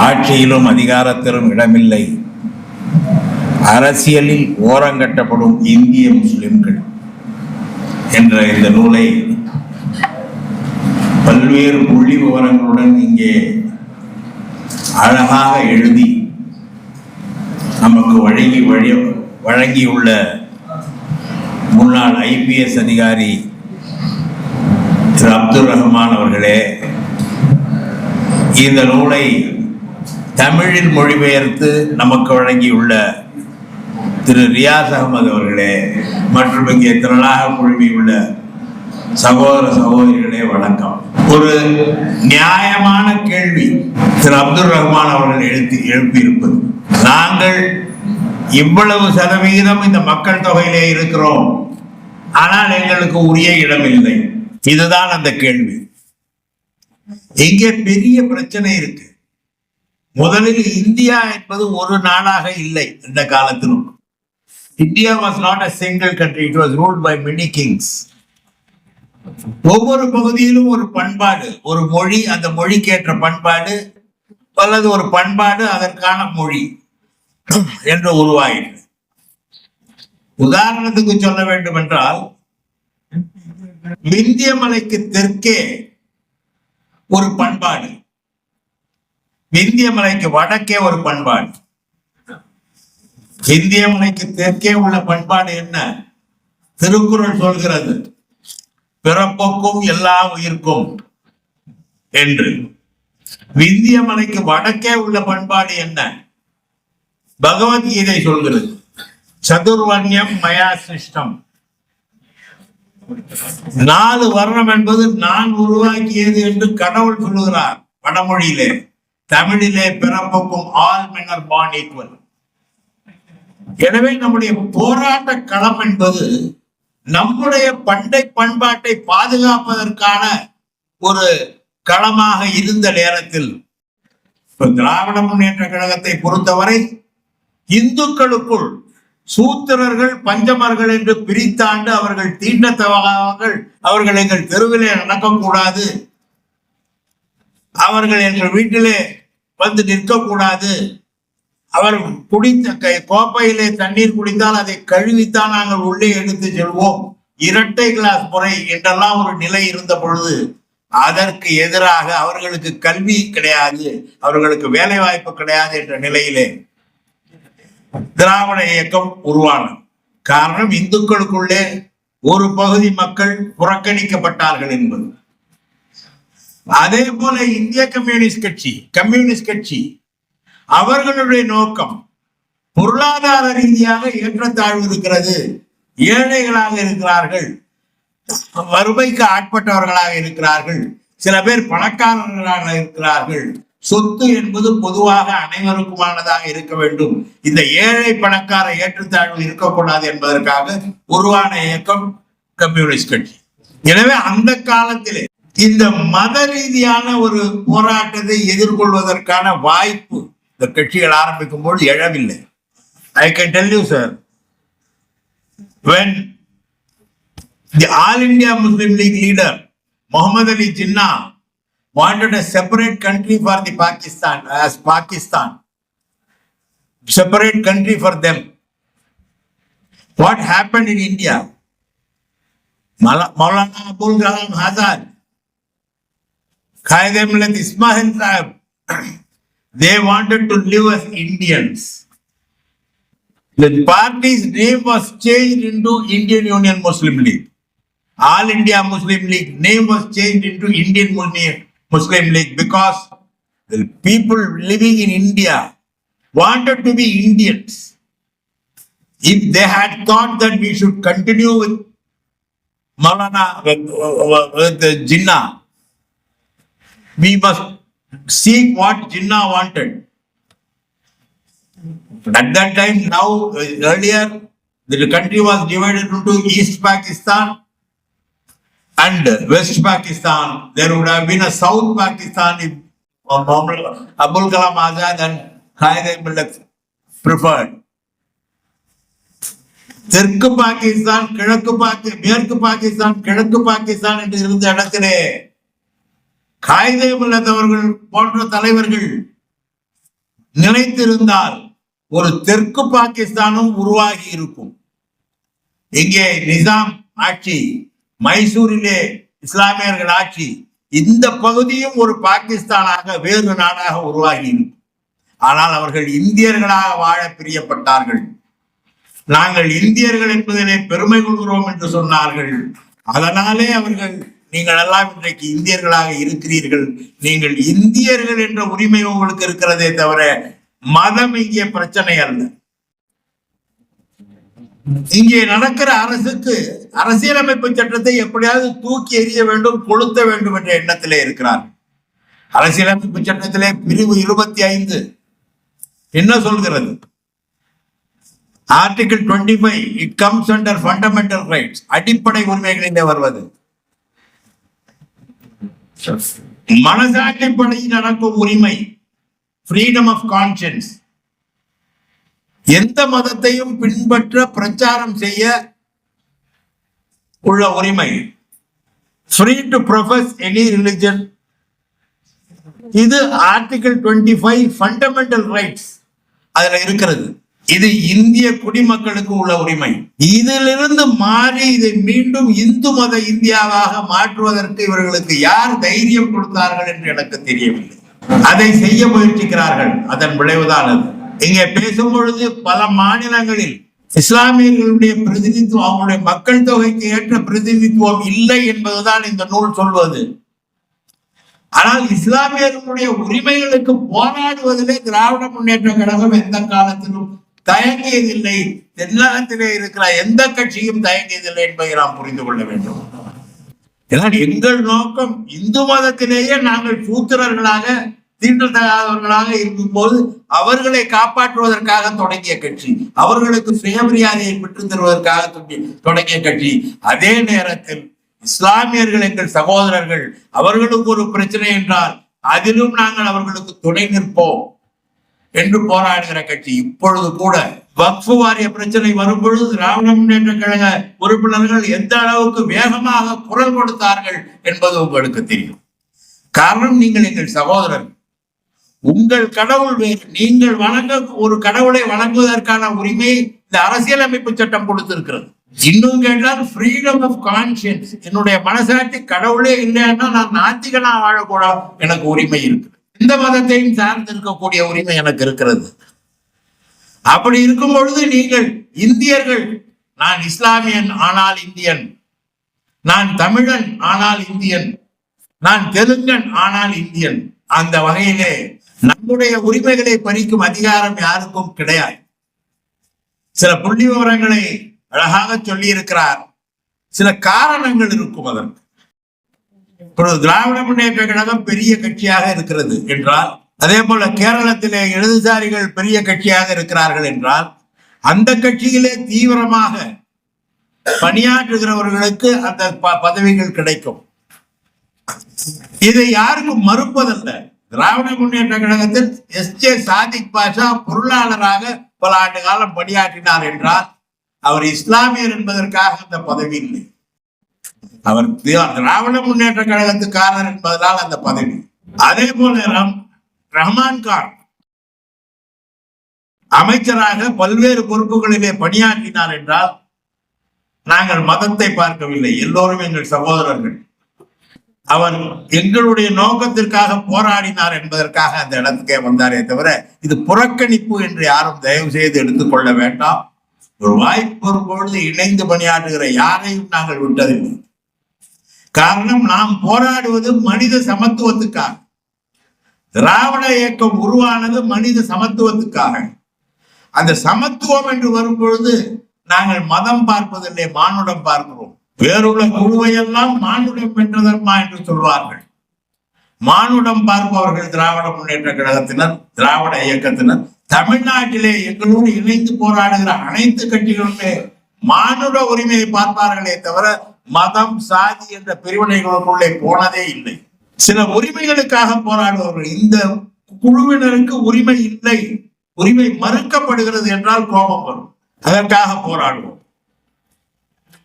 ஆட்சியிலும் அதிகாரத்திலும் இடமில்லை. அரசியலில் ஓரங்கட்டப்படும் இந்திய முஸ்லிம்கள் என்ற இந்த நூலை பல்வேறு புள்ளி விவரங்களுடன் இங்கே அழகாக எழுதி நமக்கு வழங்கி வழி வழங்கியுள்ள முன்னாள் ஐபிஎஸ் அதிகாரி திரு அப்துல் ரஹ்மான் அவர்களே இந்த நூலை தமிழில் மொழிபெயர்த்து நமக்கு வழங்கியுள்ள திரு ரியாஸ் அகமது அவர்களே மற்றும் இங்கே திரளாக குழுமியுள்ள சகோதர சகோதரிகளே வணக்கம். ஒரு நியாயமான கேள்வி திரு அப்துல் ரஹ்மான் அவர்கள் எழுத்து எழுப்பியிருப்பது. நாங்கள் இவ்வளவு சதவிகிதம் இந்த மக்கள் தொகையிலே இருக்கிறோம். ஆனால் எங்களுக்கு உரிய இடம் இல்லை. இதுதான் அந்த கேள்வி. இங்கே பெரிய பிரச்சனை இருக்கு. முதலில் இந்தியா என்பது ஒரு நாடாக இல்லை இந்த காலத்திலும். India was not a single country it was ruled by many kings ஒவ்வொரு பகுதியிலும் ஒரு பண்பாடு ஒரு மொழி அந்த மொழிக்கேற்ற பண்பாடு அல்லது ஒரு பண்பாடு அதற்கான மொழி என்று உருவாகிறது உதாரணத்துக்கு சொல்ல வேண்டும் என்றால் விந்திய மலைக்கு தெற்கே ஒரு பண்பாடு விந்திய மலைக்கு வடக்கே ஒரு பண்பாடு. இந்திய மலைக்கு தெற்கே உள்ள பண்பாடு என்ன? திருக்குறள் சொல்கிறது பிறப்புக்கும் எல்லா உயிர்க்கும் என்று. விந்திய மலைக்கு வடக்கே உள்ள பண்பாடு என்ன? பகவத்கீதை சொல்கிறது சதுர்வர்ணியம் மயா சிஷ்டம் நாலு வர்ணம் என்பது நான் உருவாக்கியது என்று கடவுள் சொல்லுகிறார் வடமொழியிலே. தமிழிலே பிறப்புக்கும் ஆல் மெனர் பான் ஈக்குவல். எனவே நம்முடைய போராட்ட களம் என்பது நம்முடைய பண்டை பண்பாட்டை பாதுகாப்பதற்கான ஒரு களமாக இருந்த நேரத்தில் இப்ப திராவிட முன்னேற்ற கழகத்தை பொறுத்தவரை இந்துக்களுக்குள் சூத்திரர்கள் பஞ்சமர்கள் என்று பிரித்தாண்டு அவர்கள் தீண்டத்தவர்கள் அவர்கள் எங்கள் தெருவிலே நடக்கக்கூடாது. அவர்கள் எங்கள் வீட்டிலே வந்து நிற்கக்கூடாது. அவர் குடித்த கோப்பையிலே தண்ணீர் குடித்தால் அதை கழுவித்தான் நாங்கள் உள்ளே எடுத்து செல்வோம். இரட்டை கிளாஸ் முறை என்றெல்லாம் ஒரு நிலை இருந்த பொழுது அதற்கு எதிராக அவர்களுக்கு கல்வி கிடையாது அவர்களுக்கு வேலை வாய்ப்பு கிடையாது என்ற நிலையிலே திராவிட இயக்கம் உருவானது. காரணம் இந்துக்களுக்குள்ளே ஒரு பகுதி மக்கள் புறக்கணிக்கப்பட்டார்கள் என்பது. அதே போல இந்திய கம்யூனிஸ்ட் கட்சி கம்யூனிஸ்ட் கட்சி அவர்களுடைய நோக்கம் பொருளாதார ரீதியாக ஏற்றத்தாழ்வு இருக்கிறது. ஏழைகளாக இருக்கிறார்கள். வறுமைக்கு ஆட்பட்டவர்களாக இருக்கிறார்கள். சில பேர் பணக்காரர்களாக இருக்கிறார்கள். சொத்து என்பது பொதுவாக அனைவருக்குமானதாக இருக்க வேண்டும். இந்த ஏழை பணக்கார ஏற்றத்தாழ்வு இருக்கக்கூடாது என்பதற்காக உருவான இயக்கம் கம்யூனிஸ்ட் கட்சி. எனவே அந்த காலத்திலே இந்த மத ரீதியான ஒரு போராட்டத்தை எதிர்கொள்வதற்கான வாய்ப்பு இந்த கட்சிகள் ஆரம்பிக்கும் போது எழவில்லை I can tell you sir when the All India Muslim League leader Muhammad Ali Jinnah wanted a separate country for the Pakistan as Pakistan, separate country for them. What happened in India? Mala- Maulana Abul Kalam Azad, Ismail Sahib, they wanted to live as Indians. The party's name was changed into Indian Union Muslim League. All India Muslim League name was changed into Indian Muslim League because the people living in India wanted to be Indians. If they had thought that we should continue with Malana, with, with the Jinnah, we must seek what Jinnah wanted. At that time, now, uh, earlier, the country was divided into East Pakistan and West Pakistan. There would have been a South Pakistan if uh, Muhammad Abul Kalam Azad and Khair Millat preferred. தெற்கு பாகிஸ்தான் கிழக்கு பாக்கி மேற்கு பாகிஸ்தான் கிழக்கு பாகிஸ்தான் என்று இருந்த இடத்திலே காயிதே இல்லாதவர்கள் போன்ற தலைவர்கள் நினைத்திருந்தால் ஒரு தெற்கு பாகிஸ்தானும் உருவாகி இருக்கும். இங்கே நிசாம் ஆட்சி மைசூரிலே இஸ்லாமியர்கள் ஆட்சி இந்த பகுதியும் ஒரு பாகிஸ்தானாக வேறு நாடாக உருவாகி இருக்கும். ஆனால் அவர்கள் இந்தியர்களாக வாழ பிரியப்பட்டார்கள். நாங்கள் இந்தியர்கள் என்பதிலே பெருமை கொள்கிறோம் என்று சொன்னார்கள். அதனாலே அவர்கள் நீங்கள் எல்லாம் இன்றைக்கு இந்தியர்களாக இருக்கிறீர்கள். நீங்கள் இந்தியர்கள் என்ற உரிமை உங்களுக்கு இருக்கிறதே தவிர மதம் இங்கே பிரச்சனை அல்ல. இங்கே நடக்கிற அரசுக்கு அரசியலமைப்பு சட்டத்தை எப்படியாவது தூக்கி எறிய வேண்டும் கொளுத்த வேண்டும் என்ற எண்ணத்திலே இருக்கிறார். அரசியலமைப்பு சட்டத்திலே பிரிவு இருபத்தி ஐந்து என்ன சொல்கிறது? Article twenty five it comes under fundamental rights அடிப்படை உரிமைகளிலே வருவது. மனசாட்சிப்படி நடக்கும் உரிமை ஃப்ரீடம் ஆஃப் கான்சியன்ஸ் எந்த மதத்தையும் பின்பற்ற பிரச்சாரம் செய்ய உள்ள உரிமை. Free to profess any religion இது article twenty five fundamental rights அதில் இருக்கிறது. இது இந்திய குடிமக்களுக்கு உள்ள உரிமை. இதிலிருந்து மாறி இதை மீண்டும் இந்து மத இந்தியாவாக மாற்றுவதற்கு இவர்களுக்கு யார் தைரியம் கொடுத்தார்கள் என்று எனக்கு தெரியவில்லை. அதை செய்ய முயற்சிக்கிறார்கள். அதன் விளைவுதான் அது. இங்கே பேசும் பொழுது பல மாநிலங்களில் இஸ்லாமியர்களுடைய பிரதிநிதித்துவம் அவங்களுடைய மக்கள் தொகைக்கு ஏற்ற பிரதிநிதித்துவம் இல்லை என்பதுதான் இந்த நூல் சொல்வது. ஆனால் இஸ்லாமியர்களுடைய உரிமைகளுக்கு போராடுவதிலே திராவிட முன்னேற்ற கழகம் எந்த காலத்திலும் தயங்கியதில்லை. தென்னகத்திலே இருக்கிற எந்த கட்சியும் தயங்கியதில்லை என்பதை நாம் புரிந்து கொள்ள வேண்டும். ஏனால் எங்கள் நோக்கம் இந்து மதத்திலேயே நாங்கள் சூத்திரர்களாக தீண்டத்தகாதவர்களாக இருக்கும்போது அவர்களை காப்பாற்றுவதற்காக தொடங்கிய கட்சி. அவர்களுக்கு சுயமரியாதையை பெற்று தருவதற்காக தொடங்கிய கட்சி. அதே நேரத்தில் இஸ்லாமியர்கள் எங்கள் சகோதரர்கள் அவர்களுக்கு ஒரு பிரச்சனை என்றால் அதிலும் நாங்கள் அவர்களுக்கு துணை நிற்போம். என்று போராடுகிற கட்சி இப்பொழுது கூட வக்ஃபு வாரிய பிரச்சனை வரும்பொழுது திராவிட முன்னேற்ற கழக உறுப்பினர்கள் எந்த அளவுக்கு வேகமாக குரல் கொடுத்தார்கள் என்பது உங்களுக்கு தெரியும். காரணம் நீங்கள் எங்கள் சகோதரர். உங்கள் கடவுள் வேறு நீங்கள் வணங்க ஒரு கடவுளை வணங்குவதற்கான உரிமை இந்த அரசியலமைப்பு சட்டம் கொடுத்திருக்கிறது. இன்னும் கேட்டால் ஃப்ரீடம் ஆஃப் கான்சியன்ஸ் என்னுடைய மனசாட்சி கடவுளே இல்லைன்னா நான் நாத்திகனா வாழக்கூடாது எனக்கு உரிமை இருக்கு எந்த மதத்தையும் சார்ந்து இருக்கக்கூடிய உரிமை எனக்கு இருக்கிறது. அப்படி இருக்கும் பொழுது நீங்கள் இந்தியர்கள். நான் இஸ்லாமியன் ஆனால் இந்தியன். நான் தமிழன் ஆனால் இந்தியன். நான் தெலுங்கன் ஆனால் இந்தியன். அந்த வகையிலே நம்முடைய உரிமைகளை பறிக்கும் அதிகாரம் யாருக்கும் கிடையாது. சில புள்ளி விவரங்களை அழகாக சொல்லி இருக்கிறார் சில காரணங்கள் இருக்கும் அதற்கு. இப்பொழுது திராவிட முன்னேற்ற கழகம் பெரிய கட்சியாக இருக்கிறது என்றால் அதே போல கேரளத்திலே இடதுசாரிகள் பெரிய கட்சியாக இருக்கிறார்கள் என்றால் அந்த கட்சியிலே தீவிரமாக பணியாற்றுகிறவர்களுக்கு அந்த ப- பதவிகள் கிடைக்கும். இதை யாருக்கும் மறுப்பதல்ல. திராவிட முன்னேற்ற கழகத்தில் எஸ் ஜே சாதிக் பாஷா பொருளாளராக பல ஆண்டு காலம் பணியாற்றினார் என்றால் அவர் இஸ்லாமியர் என்பதற்காக அந்த பதவி இல்லை. அவர் திராவிட முன்னேற்ற கழகத்துக்காரர் என்பதனால் அந்த பதவி. அதே போல ரஹ்மான் கான் அமைச்சராக பல்வேறு பொறுப்புகளிலே பணியாற்றினார் என்றால் நாங்கள் மதத்தை பார்க்கவில்லை. எல்லோரும் எங்கள் சகோதரர்கள். அவர் எங்களுடைய நோக்கத்திற்காக போராடினார் என்பதற்காக அந்த இடத்துக்கே வந்தாரே தவிர இது புறக்கணிப்பு என்று யாரும் தயவு செய்து எடுத்துக்கொள்ள வேண்டாம். ஒரு வாய்ப்பு வரும் பொழுது இணைந்து பணியாற்றுகிற யாரையும் நாங்கள் விட்டதில்லை. காரணம் நாம் போராடுவது மனித சமத்துவத்துக்காக. திராவிட இயக்கம் உருவானது மனித சமத்துவத்துக்காக. அந்த சமத்துவம் என்று வரும் பொழுது நாங்கள் மதம் பார்ப்பதில்லை மானுடம் பார்க்கிறோம். வேறுள்ள குழுவையெல்லாம் மானுடம் வென்றதர்மா என்று சொல்வார்கள். மானுடம் பார்ப்பவர்கள் திராவிட முன்னேற்ற கழகத்தினர் திராவிட இயக்கத்தினர் தமிழ்நாட்டிலே எங்களோடு இணைந்து போராடுகிற அனைத்து கட்சிகளுமே மானுட உரிமையை பார்ப்பார்களே தவிர மதம் சாதி என்ற பிரிவினைகளுக்குள்ளே போனதே இல்லை. சில உரிமைகளுக்காக போராடுபவர்கள் இந்த குழுவினருக்கு உரிமை இல்லை. உரிமை மறுக்கப்படுகிறது என்றால் கோபம் வரும். அதற்காக போராடுவோம்.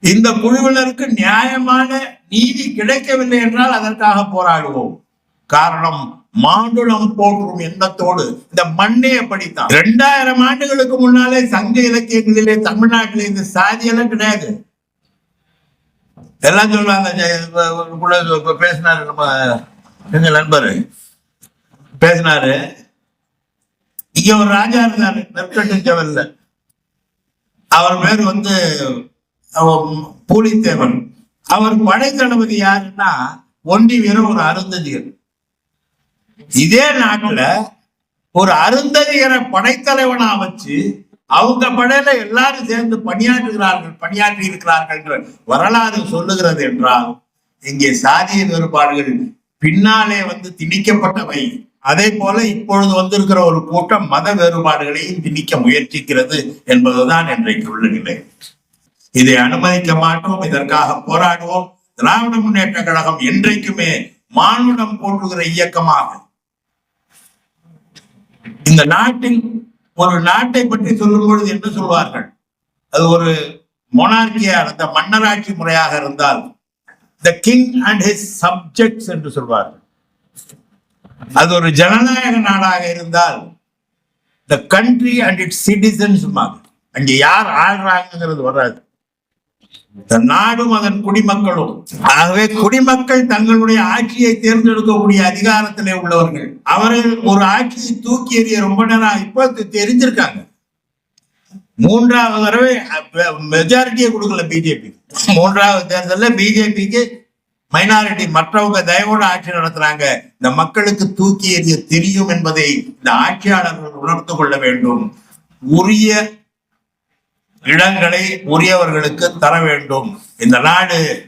இந்த குழுவினருக்கு நியாயமான நீதி கிடைக்கவில்லை என்றால் அதற்காக போராடுவோம். காரணம் மாண்டுளம் போற்றும் எண்ணத்தோடு இந்த மண்ணே அப்படித்தான். இரண்டாயிரம் ஆண்டுகளுக்கு முன்னாலே சங்க இலக்கியங்களிலே தமிழ்நாட்டிலே இந்த சாதியெல்லாம் கிடையாது. எல்லாம் சொல்லுவாங்க இப்ப- பேசினாரு நம்ம எங்க நண்பர்? பேசினாரு. இங்க ஒரு ராஜா இருந்தாரு நெற்கட்டு செவல்ல. அவர் பேர் வந்து பூலித்தேவன். அவர் படை தளபதி யாருன்னா ஒண்டி வீரர் ஒரு அருந்ததியர். இதே நாட்டுல ஒரு அருந்ததியரை படைத்தலைவனா வச்சு அவங்க படையில எல்லாரும் சேர்ந்து பணியாற்றுகிறார்கள் பணியாற்றி இருக்கிறார்கள் என்ற வரலாறு சொல்லுகிறது என்றால் இங்கே சாதிய வேறுபாடுகள் பின்னாலே வந்து திணிக்கப்பட்டவை. அதே போல இப்பொழுது வந்திருக்கிற ஒரு கூட்டம் மத வேறுபாடுகளையும் திணிக்க முயற்சிக்கிறது என்பதுதான் இன்றைக்கு உள்ள நிலை. இதை அனுமதிக்க மாட்டோம் இதற்காக போராடுவோம். திராவிட முன்னேற்ற கழகம் என்றைக்குமே மானுடம் போற்றுகிற இயக்கமாக இந்த நாட்டில் ஒரு நாட்டை பற்றி சொல்லும் பொழுது என்ன சொல்வார்கள்? அது ஒரு மொனார்கியா இருந்த மன்னராட்சி முறையாக இருந்தால் the king and his subjects என்று சொல்வார்கள். அது ஒரு ஜனநாயக நாடாக இருந்தால் the country and its citizens அங்கே யார் ஆள்றாங்கிறது வராது. நாடும் அதன் குடிமக்களும். ஆகவே குடிமக்கள் தங்களுடைய ஆட்சியை தேர்ந்தெடுக்கக்கூடிய அதிகாரத்திலே உள்ளவர்கள். அவர்கள் ஒரு ஆட்சியை தூக்கி எறிய ரொம்ப நேரம் இப்ப தெரிஞ்சிருக்காங்க. மூன்றாவது தடவை மெஜாரிட்டியை கொடுக்கல பிஜேபி மூன்றாவது தேர்தலில் பிஜேபிக்கு மைனாரிட்டி மற்றவங்க தயவோடு ஆட்சி நடத்துறாங்க. இந்த மக்களுக்கு தூக்கி எறிய தெரியும் என்பதை இந்த ஆட்சியாளர்கள் உணர்ந்து கொள்ள வேண்டும். உரிய இடங்களை உரியவர்களுக்கு தர வேண்டும். இந்த நாடு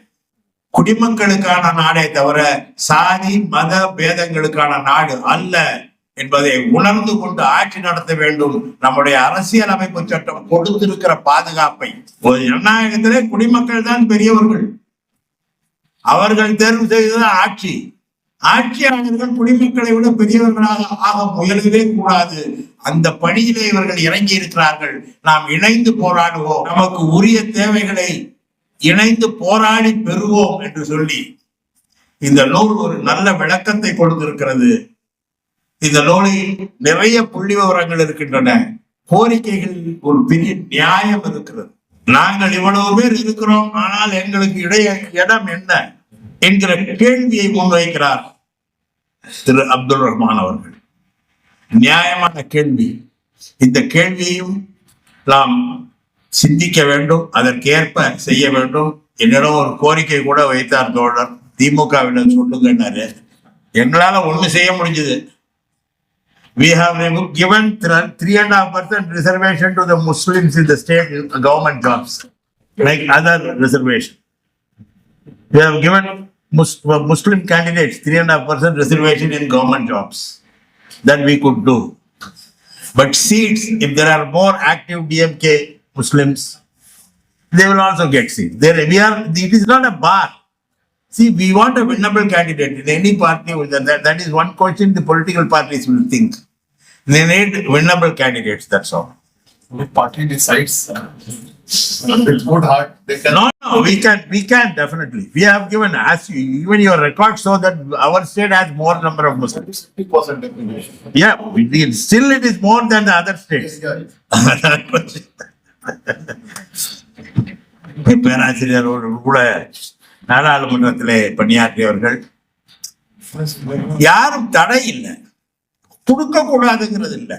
குடிமக்களுக்கான நாடே தவிர சாதி மத பேதங்களுக்கான நாடு அல்ல என்பதை உணர்ந்து கொண்டு ஆட்சி நடத்த வேண்டும். நம்முடைய அரசியல் அமைப்பு சட்டம் கொடுத்திருக்கிற பாதுகாப்பை. ஒரு ஜனநாயகத்திலே குடிமக்கள் தான் பெரியவர்கள். அவர்கள் தேர்வு செய்தது ஆட்சி. ஆட்சியாளர்கள் குடிமக்களை விட பெரியவர்களாக ஆக முயலவே கூடாது. அந்த பணியிலே இவர்கள் இறங்கி இருக்கிறார்கள். நாம் இணைந்து போராடுவோம். நமக்கு உரிய தேவைகளை இணைந்து போராடி பெறுவோம் என்று சொல்லி இந்த நூல் ஒரு நல்ல விளக்கத்தை கொடுத்திருக்கிறது. இந்த நூலில் நிறைய புள்ளி விவரங்கள் இருக்கின்றன. கோரிக்கைகள் ஒரு பெரிய நியாயம் இருக்கிறது. நாங்கள் இவ்வளவு பேர் இருக்கிறோம். ஆனால் எங்களுக்கு இடைய இடம் என்ன? என்கிற கேள்வியை முன்வைக்கிறார் திரு அப்துல் ரஹ்மான் அவர்கள். நியாயமான கேள்வி. இந்த கேள்வியையும் நாம் சிந்திக்க வேண்டும் அதற்கேற்ப செய்ய வேண்டும். என்னிடம் ஒரு கோரிக்கை கூட வைத்தார் தோழர். திமுகவிடம் சொல்லுங்கன்னாரு எங்களால ஒண்ணு செய்ய முடிஞ்சது. We have given three and a half percent reservation to the Muslims in the state government jobs, like other reservation. We have given Muslim candidates three and a half percent reservation in government jobs. That we could do. But seats, if there are more active DMK Muslims, they will also get seats. There, we are. It is not a bar. See, we want a winnable candidate in any party. That, that, that is one question the political parties will think. They need winnable candidates. That's all. The party decides. Uh, it's good heart, they can. No, no, we can, we can definitely. We have given, as you, even your records show that our state has more number of Muslims. Fifty percent definition. Yeah, we did. Still, it is more than the other states. பேராசிரியரோடு கூட நாடாளுமன்றத்திலே பணியாற்றியவர்கள் யாரும் தடை இல்லை கொடுக்க கூடாதுங்கிறது இல்லை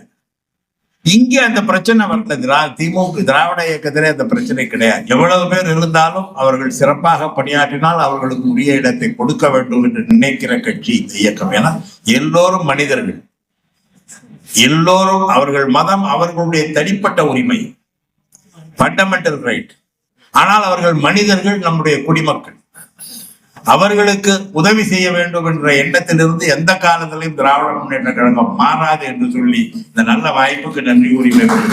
இங்க அந்த பிரச்சனை வரல. திரா திமுக திராவிட இயக்கத்திலே அந்த பிரச்சனை கிடையாது. எவ்வளவு பேர் இருந்தாலும் அவர்கள் சிறப்பாக பணியாற்றினால் அவர்களுக்கு உரிய இடத்தை கொடுக்க வேண்டும் என்று நினைக்கிற கட்சி இந்த இயக்கம். ஏன்னா எல்லோரும் மனிதர்கள். எல்லோரும் அவர்கள் மதம் அவர்களுடைய தனிப்பட்ட உரிமை. ஃபண்டமெண்டல் ரைட் ஆனால் அவர்கள் மனிதர்கள் நம்முடைய குடிமக்கள். அவர்களுக்கு உதவி செய்ய வேண்டும் என்ற எண்ணத்திலிருந்து எந்த காலத்திலையும் திராவிட முன்னேற்ற கழகம் மாறாது என்று சொல்லி இந்த நல்ல வாய்ப்புக்கு நன்றி கூறி வேண்டும்